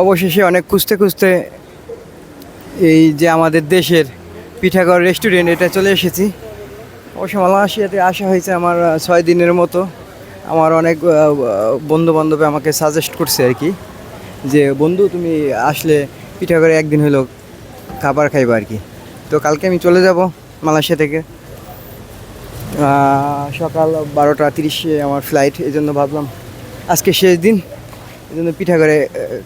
অবশেষে অনেক খুঁজতে খুঁজতে এই যে আমাদের দেশের পিঠাগড় রেস্টুরেন্ট এটা চলে এসেছি। অবশ্য মালয়েশিয়াতে আসা হয়েছে আমার ছয় দিনের মতো। আমার অনেক বন্ধু বান্ধবে আমাকে সাজেস্ট করছে আর কি যে বন্ধু তুমি আসলে পিঠাগড়ে একদিন হলো খাবার খাইবা আর কি। তো কালকে আমি চলে যাব মালয়েশিয়া থেকে। সকাল বারোটা তিরিশে আমার ফ্লাইট এই জন্য ভাবলাম আজকে শেষ দিন এই জন্য পিঠা করে আহ,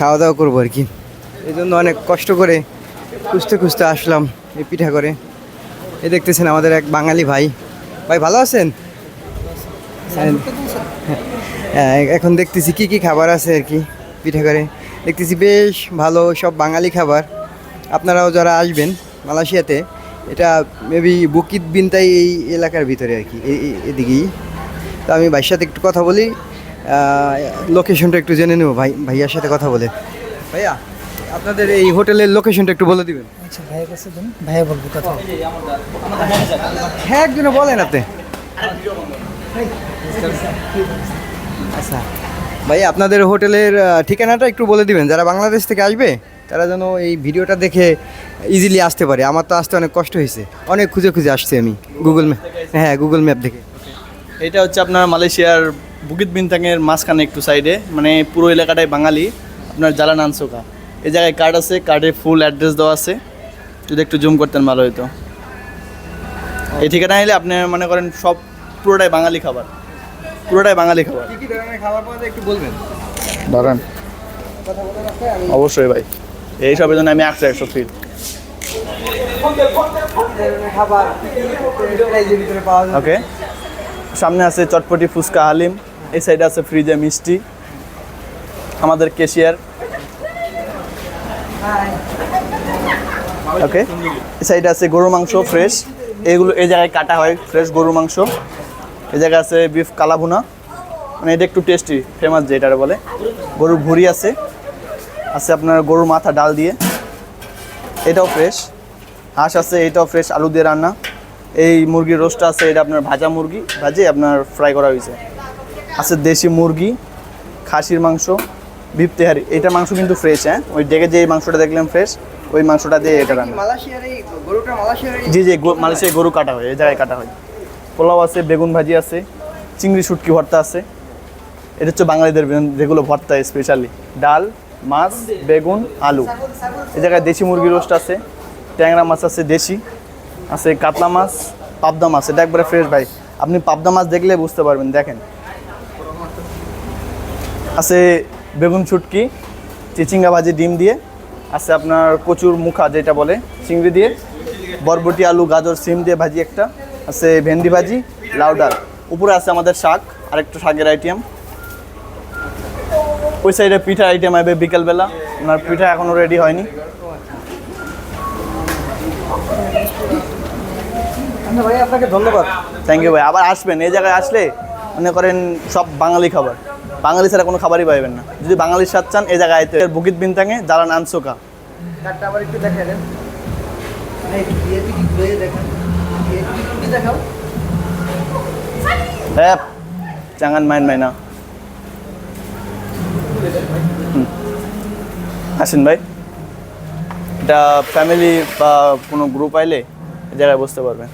খাওয়া দাওয়া করব আর কি। এই জন্য অনেক কষ্ট করে খুঁজতে খুঁজতে আসলাম এই পিঠা করে এই দেখতেছেন আমাদের এক বাঙালি ভাই। ভাই, ভালো আছেন? হ্যাঁ এখন দেখতেছি কি কি খাবার আছে আর কি পিঠা করে দেখতেছি বেশ ভালো সব বাঙালি খাবার। আপনারাও যারা আসবেন মালয়েশিয়াতে, এটা মেবি বুকিত বিনতাই এই এলাকার ভিতরে আর কি এদিকেই। তো আমি ভাইয়ের সাথে একটু কথা বলি। লোকেশনটা একটু জেনে নেব ভাই ভাইয়ার সাথে কথা বলে। ভাইয়া আপনাদের এই হোটেলের লোকেশনটা একটু বলে দিবেন। আচ্ছা ভাইয়ের কাছে দেন ভাইয়া বলব কথা হ্যাঁ একজনে বলেন আপনি। আচ্ছা ভাই আপনাদের হোটেলের ঠিকানাটা একটু বলে দিবেন। যারা বাংলাদেশ থেকে আসবে তারা যেন এই ভিডিওটা দেখে ইজিলি আসতে পারে। আমার তো আসতে অনেক কষ্ট হয়েছে। অনেক খুঁজে খুঁজে আসছি আমি গুগল ম্যাপ হ্যাঁ গুগল ম্যাপ দেখে। এটা হচ্ছে আপনার মালয়েশিয়ার বুকিত বিনতাংয়ের মাঝখানে একটু সাইডে মানে পুরো এলাকাটাই বাঙালি আপনার জালান আনসোকা। এই জায়গায় কার্ড আছে কার্ডে ফুল অ্যাড্রেস দেওয়া আছে। যদি একটু জুম করতেন ভালো হতো এই ঠিকানা এলে আপনি মনে করেন সব পুরোটাই বাঙালি খাবার। পুরোটাই বাঙালি খাবার। কী কী ধরনের খাবার পাওয়া যায় একটু বলবেন? ধরেন অবশ্যই ভাই। এই সবের জন্য আমি একশো একশো ফিট খাবার প্রাইজের ভিতরে পাওয়া যায় ওকে সামনে আছে চটপটি ফুচকা হালিম। এই সাইডে আছে ফ্রিজে মিষ্টি। আমাদের কেশিয়ার ওকে এই সাইডে আছে গরুর মাংস ফ্রেশ এগুলো, এই জায়গায় কাটা হয় ফ্রেশ গরুর মাংস। এই জায়গায় আছে বিফ কালাভুনা। মানে এটা একটু টেস্টি ফেমাস যেটা বলে। গরুর ভুড়ি আছে। আছে আপনার গরুর মাথা ডাল দিয়ে। এটাও ফ্রেশ হাঁস আছে, এটাও ফ্রেশ আলু দিয়ে রান্না। এই মুরগির রোস্টটা আছে, এটা আপনার ভাজা মুরগি। ভাজে আপনার ফ্রাই করা হয়েছে। আছে দেশি মুরগি, খাসির মাংস বিপ তেহারি। এটা মাংস কিন্তু ফ্রেশ হ্যাঁ? ওই ডেকে যে মাংসটা দেখলাম ফ্রেশ ওই মাংসটা দিয়ে এটা রান্না। জি জি মালয়েশিয়ায় গরু কাটা হয়, এই জায়গায় কাটা হয়। পোলাও আছে, বেগুন ভাজি আছে, চিংড়ি শুটকি ভর্তা আছে। এটা হচ্ছে বাঙালিদের যেগুলো ভর্তা স্পেশালি ডাল, মাছ, বেগুন, আলু। এই জায়গায় দেশি মুরগি রোস্ট আছে, ট্যাংরা মাছ আছে দেশি, আছে কাতলা মাছ, পাবদা মাছ। এটা একবারে ফ্রেশ ভাই। আপনি পাবদা মাছ দেখলে বুঝতে পারবেন, দেখেন। আছে বেগুন ছুটকি চিচিঙ্গা ভাজি ডিম দিয়ে আছে আপনার কচুর মুখা যেটা বলে চিংড়ি দিয়ে বরবটি আলু গাজর সিম দিয়ে ভাজি একটা আছে ভেন্ডি ভাজি লাউ ডাল। উপরে আছে আমাদের শাক আরেকটা শাকের আইটেম ওই সাইডে পিঠা আইটেম আসবে বিকেলবেলা ওনার পিঠা এখনও রেডি হয়নি। আচ্ছা ভাই আপনাকে ধন্যবাদ। থ্যাংক ইউ ভাই। আবার আসবেন এই জায়গায় আসলে মনে করেন সব বাঙালি খাবার। বাঙালি ছাড়া কোনো খাবারই পাইবেন না। যদি বাঙালির স্বাদ চান এই জায়গায় আইতে বুকিত বিনতাঙে জালান আনসোকা। আবার একটু দেন। দেখাও? হ্যাঁ। আসেন ভাই। এটা ফ্যামিলি বা কোনো গ্রুপ আইলে জায়গায় বসতে পারবেন।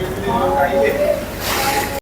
六十六块